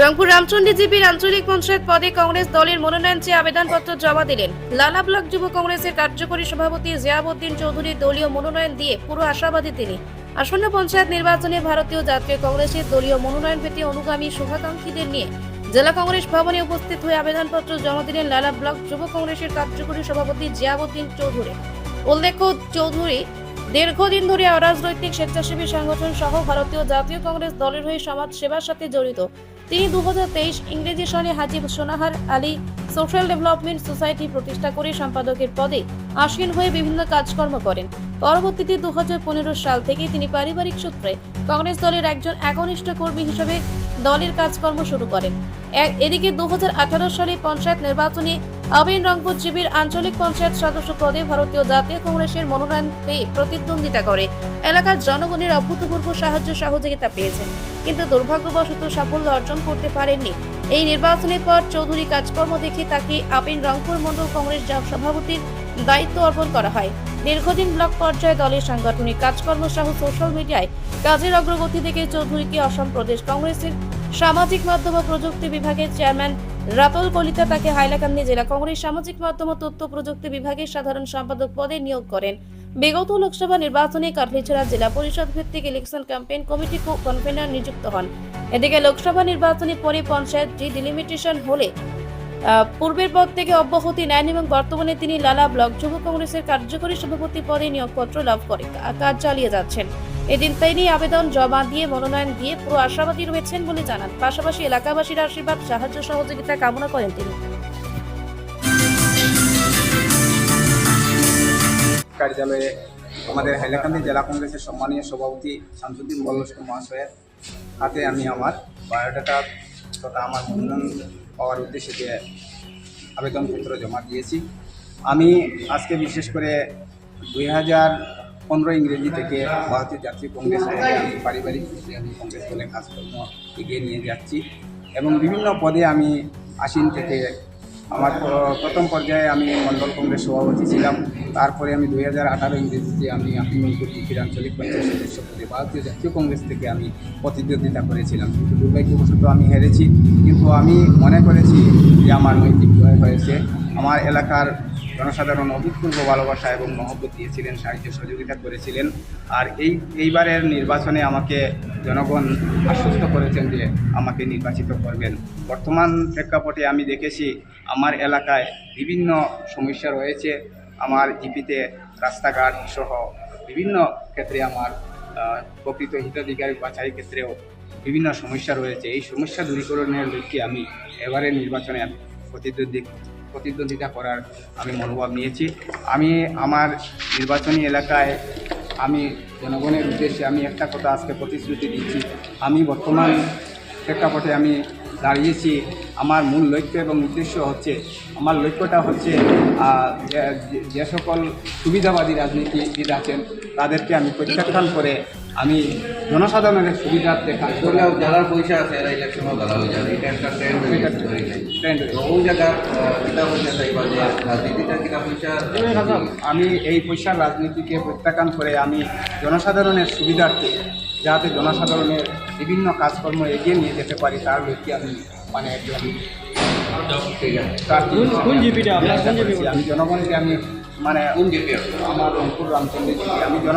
রংপুর রামচন্ডী জিপির আঞ্চলিক পঞ্চায়েত পদে কংগ্রেস দলের মনোনয়ন চেয়ে আবেদনপত্র জমা দিলেন। লালা ব্লক যুব কংগ্রেসের কার্যকরী সভাপতি জিয়াবউদ্দিন চৌধুরী দলীয় মনোনয়ন দিয়ে পুরো আশাবাদী তিনি। আসন্ন পঞ্চায়েত নির্বাচনে ভারতীয় জাতীয় কংগ্রেসের দলীয় মনোনয়ন পেতে অনুগামী শুভাকাঙ্ক্ষীদের নিয়ে জেলা কংগ্রেস ভবনে উপস্থিত হয়ে আবেদনপত্র জমা দিলেন লালা ব্লক যুব কংগ্রেসের কার্যকরী সভাপতি জিয়াবউদ্দিন চৌধুরী। উল্লেখ্য, চৌধুরী দীর্ঘদিন ধরে অরাজনৈতিক স্বেচ্ছাসেবী সংগঠন সহ ভারতীয় জাতীয় কংগ্রেস দলের হয়ে সমাজ সেবার সাথে জড়িত। তিনি দু ইংরেজি সনে Hajib Sonahar Ali, social development society প্রতিষ্ঠা করে সম্পাদকের পদে আসীন হয়ে বিভিন্ন কাজকর্ম করেন। পরবর্তীতে দু হাজার পনেরো সাল থেকে তিনি পারিবারিক সূত্রে কংগ্রেস দলের একজন একনিষ্ঠ কর্মী হিসেবে দলের কাজকর্ম শুরু করেন। এদিকে দু হাজার আঠারো সালে পঞ্চায়েত নির্বাচনে আবিন রংপুর জিবির আঞ্চলিক পঞ্চায়েত সদস্য পদে ভারতীয় জাতীয় কংগ্রেসের মনোনয়ন পেয়ে প্রতিদ্বন্দ্বিতা করে। এলাকার জনগণের অভূতপূর্ব সাহায্য সহযোগিতা পেয়েছেন, কিন্তু দুর্ভাগ্যবশত সাফল্য অর্জন করতে পারেননি। এই নির্বাচনের পর চৌধুরী কাজকর্ম দেখে তাকে আপিন রংপুর মন্ডল কংগ্রেস সভাপতির দায়িত্ব অর্পণ করা হয়। দীর্ঘদিন ব্লক পর্যায়ে দলের সাংগঠনিক কাজকর্ম সহ সোশ্যাল মিডিয়ায় কাজের অগ্রগতি দেখে চৌধুরীকে অসম প্রদেশ কংগ্রেসের সামাজিক মাধ্যম প্রযুক্তি বিভাগের চেয়ারম্যান রাতল কলিতা তাকে হাইলাকান্দি জেলা কংগ্রেস সামাজিক মাধ্যম তথ্য প্রযুক্তি বিভাগের সাধারণ সম্পাদক পদে নিয়োগ করেন। বিগত লোকসভা নির্বাচনে কাটলিছড়া জেলা পরিষদ ভিত্তিক ইলেকশন ক্যাম্পেইন কমিটি কনভেনার নিযুক্ত হন। এদিকে লোকসভা নির্বাচনের পরে পঞ্চায়েত ডিলিমিটেশন হলে পূর্বের পদ থেকে অব্যাহতি নেন এবং বর্তমানে তিনি লালা ব্লক যুব কংগ্রেসের কার্যকরী সভাপতি পদে নিয়োগপত্র লাভ করে কাজ চালিয়ে যাচ্ছেন। এদিন তিনি আবেদন জমা দিয়ে মনোনয়ন দিয়ে পুরো আশাবাদী রয়েছেন বলে জানান। পাশাপাশি এলাকাবাসীর আশীর্বাদ, সাহায্য, সহযোগিতা কামনা করেন তিনি। কার্যালয়ে আমাদের হাইলাকান্দি জেলা কংগ্রেসের সম্মানীয় সভাপতি শামসুদ্দিন বল্লস্কর মহাশয়ের হাতে আমি আমার বায়োডাটা তথা আমার মনোনয়ন পাওয়ার উদ্দেশ্যে যে আবেদনপত্র জমা দিয়েছি। আমি আজকে বিশেষ করে দুই হাজার পনেরো ইংরেজি থেকে ভারতীয় জাতীয় কংগ্রেস পারিবারিক কংগ্রেস দলে কাজকর্ম এগিয়ে নিয়ে যাচ্ছি এবং বিভিন্ন পদে আমি আসীন থেকে আমার প্রথম পর্যায়ে আমি মণ্ডল কংগ্রেস সভাপতি ছিলাম। তারপরে আমি দুই হাজার আঠারো ইংরেজিতে আমি আপিমন্ত্রী জিপির আঞ্চলিক পঞ্চায়েত সদস্য পদে ভারতীয় জাতীয় কংগ্রেস থেকে আমি প্রতিদ্বন্দ্বিতা করেছিলাম। কিন্তু দুর্ভাগ্যবশত আমি হেরেছি। কিন্তু আমি মনে করেছি যে আমার নৈতিক জয় হয়েছে। আমার এলাকার জনসাধারণ অভূতপূর্ব ভালোবাসা এবং মহব্বত দিয়েছিলেন সাহায্য সহযোগিতা করেছিলেন। আর এই, এইবারের নির্বাচনে আমাকে জনগণ আশ্বস্ত করেছেন যে আমাকে নির্বাচিত করবেন। বর্তমান প্রেক্ষাপটে আমি দেখেছি, আমার এলাকায় বিভিন্ন সমস্যা রয়েছে। আমার জিপিতে রাস্তাঘাট সহ বিভিন্ন ক্ষেত্রে আমার প্রকৃত হিতাধিকারী বাছাই ক্ষেত্রেও বিভিন্ন সমস্যা রয়েছে। এই সমস্যা দূরীকরণের লক্ষ্যে আমি এবারের নির্বাচনে প্রতিদ্বন্দ্বী প্রতিদ্বন্দ্বিতা করার আমি মনোভাব নিয়েছি। আমি আমার নির্বাচনী এলাকায় আমি জনগণের উদ্দেশ্যে আমি একটা কথা আজকে প্রতিশ্রুতি দিচ্ছি। আমি বর্তমান প্রেক্ষাপটে আমি দাঁড়িয়েছি। আমার মূল লক্ষ্য এবং উদ্দেশ্য হচ্ছে, আমার লক্ষ্যটা হচ্ছে যে- সকল সুবিধাবাদী রাজনীতিবিদ আছেন, তাদেরকে আমি প্রত্যাখ্যান করে আমি জনসাধারণের সুবিধা দেখা যারা পয়সা আছে এরা ইলেকশনও দাঁড়া হয়ে যাবে। এটা একটা ট্রেন্ড হয়ে গেছে ট্রেন্ড ওই জায়গা কিতা পয়সা চাইবা যে রাজনীতিটা কিতা পয়সা আমি এই পয়সার রাজনীতিকে প্রত্যাখ্যান করে আমি জনসাধারণের সুবিধার্থে যাতে জনসাধারণের বিভিন্ন কাজকর্ম এগিয়ে নিয়ে যেতে পারি তার লক্ষ্যে আমি মানে একজন জনগণকে আমি মানে আমার রংপুর রামচন্দ্র আমি জন